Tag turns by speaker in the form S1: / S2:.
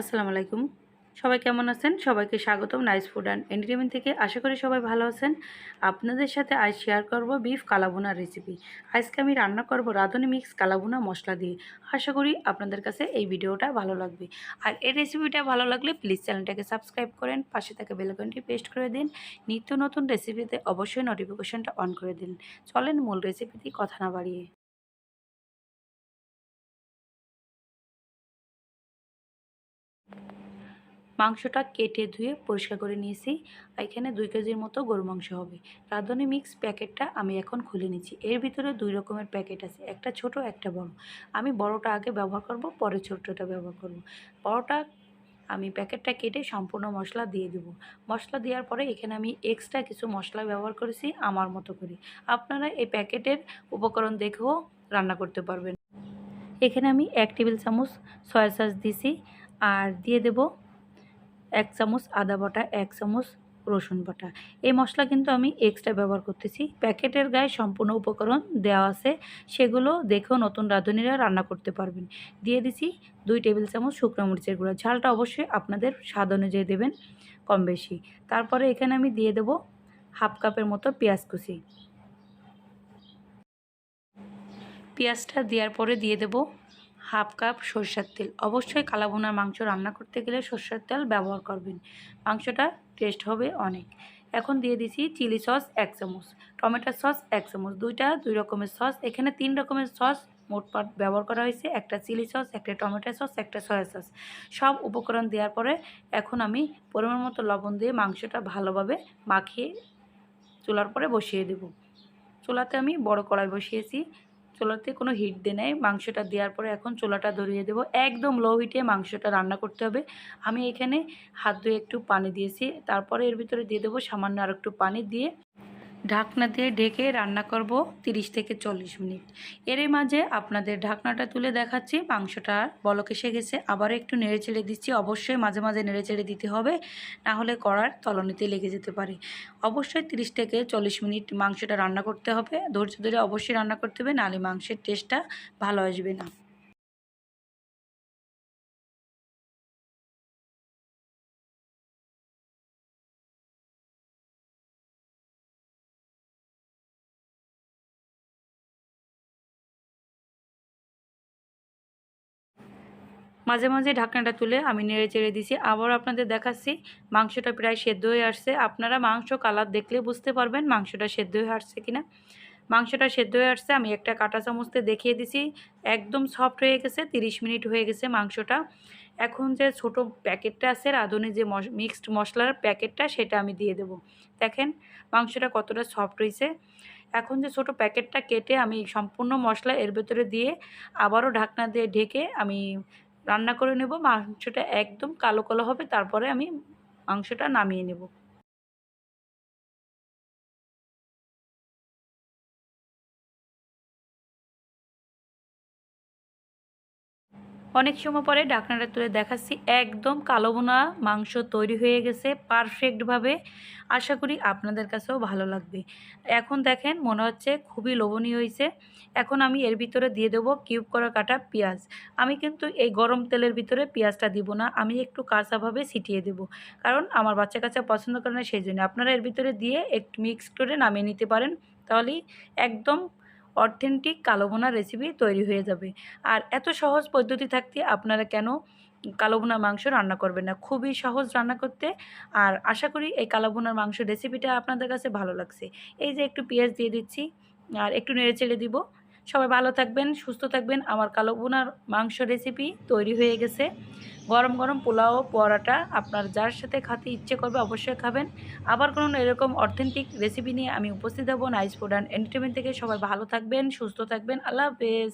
S1: আসসালামু আলাইকুম। সবাই কেমন আছেন? সবাইকে স্বাগতম নাইস ফুড অ্যান্ড এন্টারটেনমেন্ট থেকে। আশা করি সবাই ভালো আছেন। আপনাদের সাথে আজ শেয়ার করব বিফ কালাভুনার রেসিপি আজকে আমি রান্না করব রাঁধুনি মিক্স কালাভুনা মশলা দিয়ে। আশা করি আপনাদের কাছে এই ভিডিওটা ভালো লাগবে। আর এই রেসিপিটা ভালো লাগলে প্লিজ চ্যানেলটাকে সাবস্ক্রাইব করেন, পাশে থাকা বেলকনটি পেস্ট করে দিন। নিত্য নতুন রেসিপিতে অবশ্যই নোটিফিকেশনটা অন করে দিন। চলেন মূল রেসিপিতে কথা না বাড়িয়ে। মাংসটা কেটে ধুয়ে পরিষ্কার করে নিয়েছি। এখানে দুই কেজির মতো গরু মাংস হবে। রাঁধুনি মিক্স প্যাকেটটা আমি এখন খুলে নিচ্ছি। এর ভিতরে দুই রকমের প্যাকেট আছে। একটা ছোট, একটা বড়। আমি বড়টা আগে ব্যবহার করব, পরে ছোটটা ব্যবহার করব। বড়টা আমি প্যাকেটটা কেটে সম্পূর্ণ মশলা দিয়ে দেব। মশলা দেওয়ার পরে এখানে আমি এক্সট্রা কিছু মশলা ব্যবহার করেছি আমার মতো করে। আপনারা এই প্যাকেটের উপকরণ দেখেও রান্না করতে পারবেন। এখানে আমি এক টেবিল চামচ সয়া সস দিছি আর দিয়ে দেব এক চামচ আদা বাটা, এক চামচ রসুন বাটা। এই মশলা কিন্তু আমি এক্সট্রা ব্যবহার করতেছি। প্যাকেটের গায়ে সম্পূর্ণ উপকরণ দেওয়া আছে। সেগুলো দেখেও নতুন রাঁধুনিরা রান্না করতে পারবেন। দিয়ে দিছি দুই টেবিল চামচ শুকনো মরিচের গুঁড়া। ঝালটা অবশ্যই আপনাদের স্বাদ অনুযায়ী দেবেন কম বেশি। তারপরে এখানে আমি দিয়ে দেব হাফ কাপের মতো পেঁয়াজ কুচি। পেঁয়াজটা দেওয়ার পরে দিয়ে দেব হাফ কাপ সরষের তেল। অবশ্যই কালাভুনার মাংস রান্না করতে গেলে সরষের তেল ব্যবহার করবেন। মাংসটা টেস্ট হবে অনেক। এখন দিয়ে দিছি চিলি সস এক চামচ, টমেটো সস এক চামচ, দুইটা দুই রকমের সস। এখানে তিন রকমের সস মোটপাট ব্যবহার করা হয়েছে। একটা চিলি সস, একটা টমেটো সস, একটা সয়া সস। সব উপকরণ দেওয়ার পরে এখন আমি পরিমাণ মতো লবণ দিয়ে মাংসটা ভালোভাবে মাখিয়ে চুলার পরে বসিয়ে দেব। চুলাতে আমি বড় কড়াই বসিয়েছি। চুলাতে কোনো হিট দিয়ে নেয় মাংসটা দেওয়ার পরে এখন চোলাটা ধরিয়ে দেবো। একদম লো হিটে মাংসটা রান্না করতে হবে। আমি এখানে হাত ধুয়ে একটু পানি দিয়েছি। তারপরে এর ভিতরে দিয়ে দেবো সামান্য আর একটু পানি দিয়ে ঢাকনা দিয়ে ঢেকে রান্না করব 30 থেকে চল্লিশ মিনিট। এর মাঝে আপনাদের ঢাকনাটা তুলে দেখাচ্ছি, মাংসটা বলক এসে গেছে। আবার একটু নেড়ে চেড়ে দিচ্ছি, অবশ্যই মাঝে মাঝে নেড়ে চেড়ে দিতে হবে, না হলে কড়ার তলনিতে লেগে যেতে পারে। অবশ্যই 30 থেকে চল্লিশ মিনিট মাংসটা রান্না করতে হবে। ধৈর্য ধরে অবশ্যই রান্না করতে হবে, নাহলে মাংসের টেস্টটা ভালো আসবে না। মাঝে মাঝে ঢাকনাটা তুলে আমি নেড়ে চেড়ে দিছি। আবার আপনাদের দেখাচ্ছি, মাংসটা প্রায় সেদ্ধ হয়ে আসছে। আপনারা মাংস কালার দেখলে বুঝতে পারবেন মাংসটা সেদ্ধ হয়ে আসছে কিনা। মাংসটা সেদ্ধ হয়ে আসছে, আমি একটা কাঁটা চামচতে দেখিয়ে দিছি। একদম সফট হয়ে গেছে 30 মিনিট হয়ে গেছে মাংসটা। এখন যে ছোট প্যাকেটটা আছে, রাঁধুনি যে মিক্সড মশলার প্যাকেটটা, সেটা আমি দিয়ে দেব। দেখেন মাংসটা কতটা সফট হয়েছে। এখন যে ছোট প্যাকেটটা কেটে আমি সম্পূর্ণ মশলা এর ভেতরে দিয়ে আবারও ঢাকনা দিয়ে ঢেকে আমি রান্না করে নেব মাংসটা একদম কালো কালো হবে তারপরে আমি মাংসটা নামিয়ে নেব। অনেক সময় পরে ঢাকনাটা তুলে দেখাচ্ছি। একদম কালো বোনা মাংস তৈরি হয়ে গেছে পারফেক্টভাবে আশা করি আপনাদের কাছেও ভালো লাগবে। এখন দেখেন মনে হচ্ছে খুবই লোভনীয় হয়েছে। এখন আমি এর ভিতরে দিয়ে দেবো কিউব করা কাটা পেঁয়াজ। আমি কিন্তু এই গরম তেলের ভিতরে পেঁয়াজটা দিব না, আমি একটু কাঁচাভাবে ছিটিয়ে দেব। কারণ আমার বাচ্চা কাচ্চা পছন্দ করে না, সেই জন্য। আপনারা এর ভিতরে দিয়ে একটু মিক্স করে নামিয়ে নিতে পারেন, তাহলেই একদম অথেন্টিক কালো বোনা রেসিপি তৈরি হয়ে যাবে। আর এত সহজ পদ্ধতি থাকতে আপনারা কেন কালো বোনার মাংস রান্না করবেন না? খুবই সহজ রান্না করতে। আর আশা করি এই কালোবোনার মাংস রেসিপিটা আপনাদের কাছে ভালো লাগছে। এই যে একটু পেঁয়াজ দিয়ে দিচ্ছি, আর একটু নেড়ে চেড়ে দিব। সবাই ভালো থাকবেন, সুস্থ থাকবেন। আমার কালো বোনার মাংস রেসিপি তৈরি হয়ে গেছে। গরম গরম পোলাও, পরাটা আপনার যার সাথে খাতে ইচ্ছে করবে অবশ্যই খাবেন। আবার কোনো এরকম অথেন্টিক রেসিপি নিয়ে আমি উপস্থিত হব নাইস ফুড অ্যান্ড এন্টারটেনমেন্ট থেকে। সবাই ভালো থাকবেন, সুস্থ থাকবেন। আল্লাহ হাফেজ।